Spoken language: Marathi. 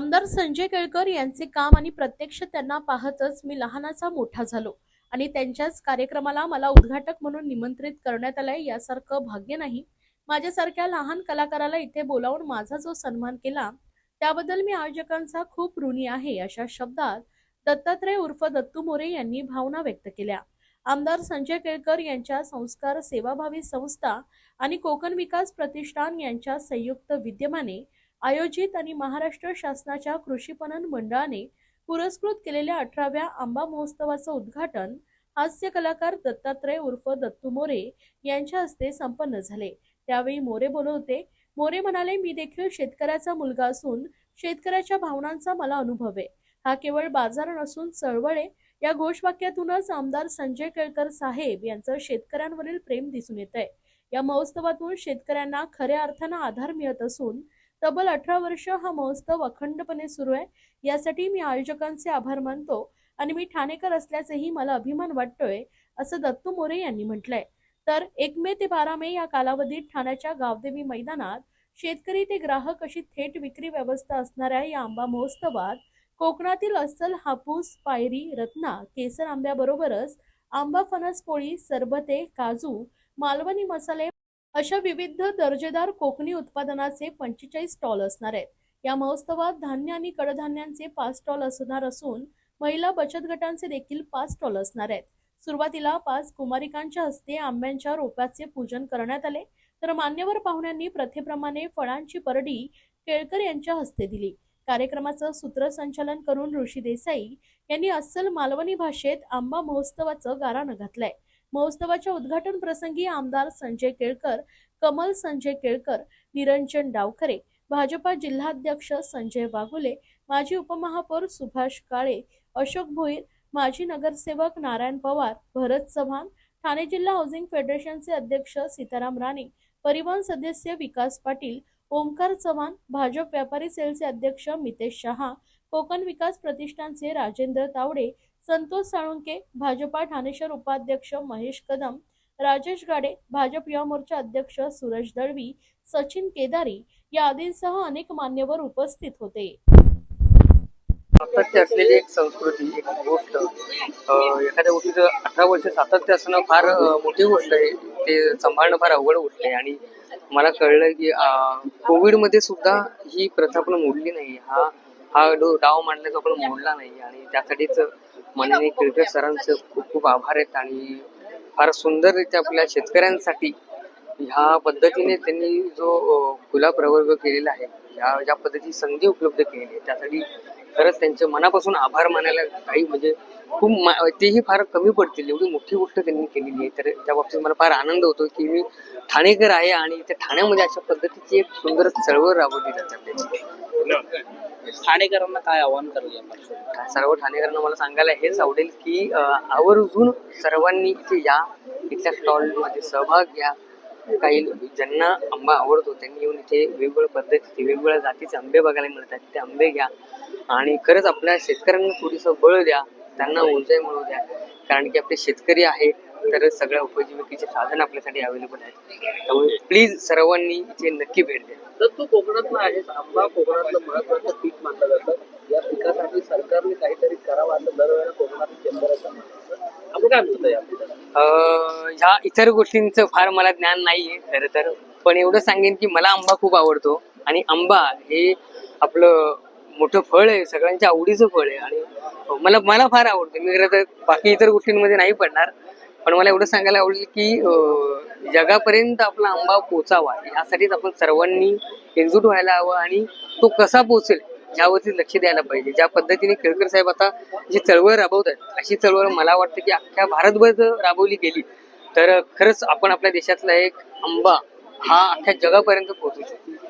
आमदार संजय केळकर यांचे काम आणि प्रत्यक्ष त्यांना पाहतच मी लहानाचा मोठा झालो. आणि त्यांच्याच कार्यक्रमाला मला उद्घाटक म्हणून निमंत्रित करण्यात आलंय यासारखं भाग्य नाही. माझ्यासारख्या लहान कलाकाराला इथे बोलावून माझा जो सन्मान केला त्याबद्दल मी आयोजकांचा खूप ऋणी आहे अशा शब्दात दत्तात्रय उर्फ दत्तू मोरे यांनी भावना व्यक्त केल्या. आमदार संजय केळकर यांच्या संस्कार सेवाभावी संस्था आणि कोकण विकास प्रतिष्ठान यांच्या संयुक्त विद्यमाने आयोजित आणि महाराष्ट्र शासनाच्या कृषी पणन मंडळाने पुरस्कृत केलेल्या अठराव्या आंबा महोत्सवाचं उद्घाटन हास्य कलाकार दत्तात्रय उर्फ दत्तू मोरे यांच्या हस्ते संपन्न झाले. त्यावेळी मोरे बोलत होते मोरे म्हणाले मी देखील शेतकऱ्याचा मुलगा असून शेतकऱ्याच्या भावनांचा मला अनुभव आहे. हा केवळ बाजार नसून चळवळ आहे. या घोषवाक्यातूनच आमदार संजय केळकर साहेब यांचं शेतकऱ्यांवरील प्रेम दिसून येत आहे या महोत्सवातून शेतकऱ्यांना खऱ्या अर्थानं आधार मिळत असून तब्बल अठरा वर्ष हा महोत्सव अखंडपणे सुरू आहे. यासाठी मी आयोजकांचे आभार मानतो आणि मी ठाणेकर असल्याचेही मला अभिमान वाटतोय असं दत्तू मोरे यांनी म्हटलंय. तर एक मे ते बारा मे या कालावधीत ठाण्याच्या गावदेवी मैदानात शेतकरी ते ग्राहक अशी थेट विक्री व्यवस्था असणाऱ्या या आंबा महोत्सवात. कोकणातील अस्सल हापूस पायरी रत्ना केसर आंब्याबरोबरच आंबा फणस पोळी सरबते काजू मालवणी मसाले अशा विविध दर्जेदार कोकणी उत्पादनाचे पंचेचाळीस स्टॉल असणार आहेत. या महोत्सवात धान्य आणि कडधान्यांचे पाच स्टॉल असणार असून महिला बचत गटांचे देखील पाच स्टॉल असणार आहेत. सुरुवातीला पाच कुमारिकांच्या हस्ते आंब्यांच्या रोपाचे पूजन करण्यात आले. तर मान्यवर पाहुण्यांनी प्रथेप्रमाणे फळांची परडी केळकर यांच्या हस्ते दिली. कार्यक्रमाचं सूत्रसंचालन करून ऋषी देसाई यांनी अस्सल मालवणी भाषेत आंबा महोत्सवाचं गाराणं घातलंय. महोत्सवाच्या उद्घाटन प्रसंगी आमदार संजय केळकर कमल संजय केळकर निरंजन डावखरे भाजपा जिल्हाध्यक्ष संजय वाघुले माजी उपमहापौर सुभाष काळे अशोक भोईर माजी नगरसेवक नारायण पवार भरत चव्हाण ठाणे जिल्हा हाऊसिंग फेडरेशनचे अध्यक्ष सीताराम राणे परिवहन सदस्य विकास पाटील ओमकार चव्हाण भाजप व्यापारी सेलचे अध्यक्ष मितेश शहा कोकण विकास प्रतिष्ठानचे राजेंद्र तावडे संतोष साळुंके भाजपा ठाणेश्वर उपाध्यक्ष महेश कदम राजेश गाडे भाजप युवा मोर्चा अध्यक्ष सूरज दळवी सचिन केदारी या आदींसह अनेक मान्यवर उपस्थित होते. सातत्य असलेली एक संस्कृती एक गोष्ट एखाद्या गोष्टीचं अठरा वर्ष सातत्य असणं फार मोठी गोष्ट आहे. ते सांभाळणं फार अवघड गोष्ट आहे. आणि मला कळलं की कोविडमध्ये सुद्धा ही प्रथा पण मोडली नाही. हा हा डो डाव मांडण्याचा आपण मोडला नाही आणि त्यासाठीच माननीय क्रिकेट सरांचं खूप खूप आभार आहेत आणि फार सुंदररित्या आपल्या शेतकऱ्यांसाठी ह्या पद्धतीने त्यांनी जो खुला प्रवर्ग केलेला आहे ह्या ज्या पद्धतीची संधी उपलब्ध केलेली आहे त्यासाठी खरंच त्यांचे मनापासून आभार मानायला काही म्हणजे खूप तेही फार कमी पडतील. एवढी मोठी गोष्ट त्यांनी केलेली आहे. तर त्या बाबतीत मला फार आनंद होतो की मी ठाणेकर आहे आणि त्या ठाण्यामध्ये अशा पद्धतीची एक सुंदर चळवळ राबवली जाते ठाणेकरांना काय आव्हान कराल या पार्श्वभूमीवर? सर्व ठाणेकरांना मला सांगायला हेच आवडेल की आवर्जून सर्वांनी इथे या इथल्या स्टॉलमध्ये सहभाग घ्या. काही ज्यांना आंबा आवडतो त्यांनी येऊन इथे वेगवेगळ्या पद्धतीचे वेगवेगळ्या जातीचे आंबे बघायला मिळतात. ते आंबे घ्या. आणि खरंच आपल्या शेतकऱ्यांना थोडीसं बळ द्या. त्यांना ऊर्जा मिळू द्या. कारण की आपले शेतकरी आहे तर सगळ्या उपजीविकेचे साधन आपल्यासाठी अवेलेबल आहेत. त्यामुळे प्लीज सर्वांनी इथे नक्की भेट द्या. तर तू कोकणातला आहेस आंबा कोकणातलं महत्वाचं पीक मानलं जातं. या पिकासाठी सरकारने काहीतरी करावं असं दरवेळेला कोकणात शेतकऱ्याचं असतं. आपण काय म्हणतो ह्या इतर गोष्टींचं फार मला ज्ञान नाहीये खरं तर. पण एवढं सांगेन की मला आंबा खूप आवडतो. आणि आंबा हे आपलं मोठं फळ आहे सगळ्यांच्या आवडीचं फळ आहे. आणि मला मला फार आवडतं. मी खरं तर बाकी इतर गोष्टींमध्ये नाही पडणार. पण मला एवढं सांगायला आवडेल की अं, जगापर्यंत आपला आंबा पोचावा यासाठीच आपण सर्वांनी एकजूट व्हायला हवं आणि तो कसा पोचेल यावरती लक्ष द्यायला पाहिजे. ज्या पद्धतीने केळकर साहेब आता जी चळवळ राबवत आहेत अशी चळवळ मला वाटतं की अख्ख्या भारतभर राबवली गेली तर खरंच आपण आपल्या देशातला एक आंबा हा अख्ख्या जगापर्यंत पोहोचू शकतो.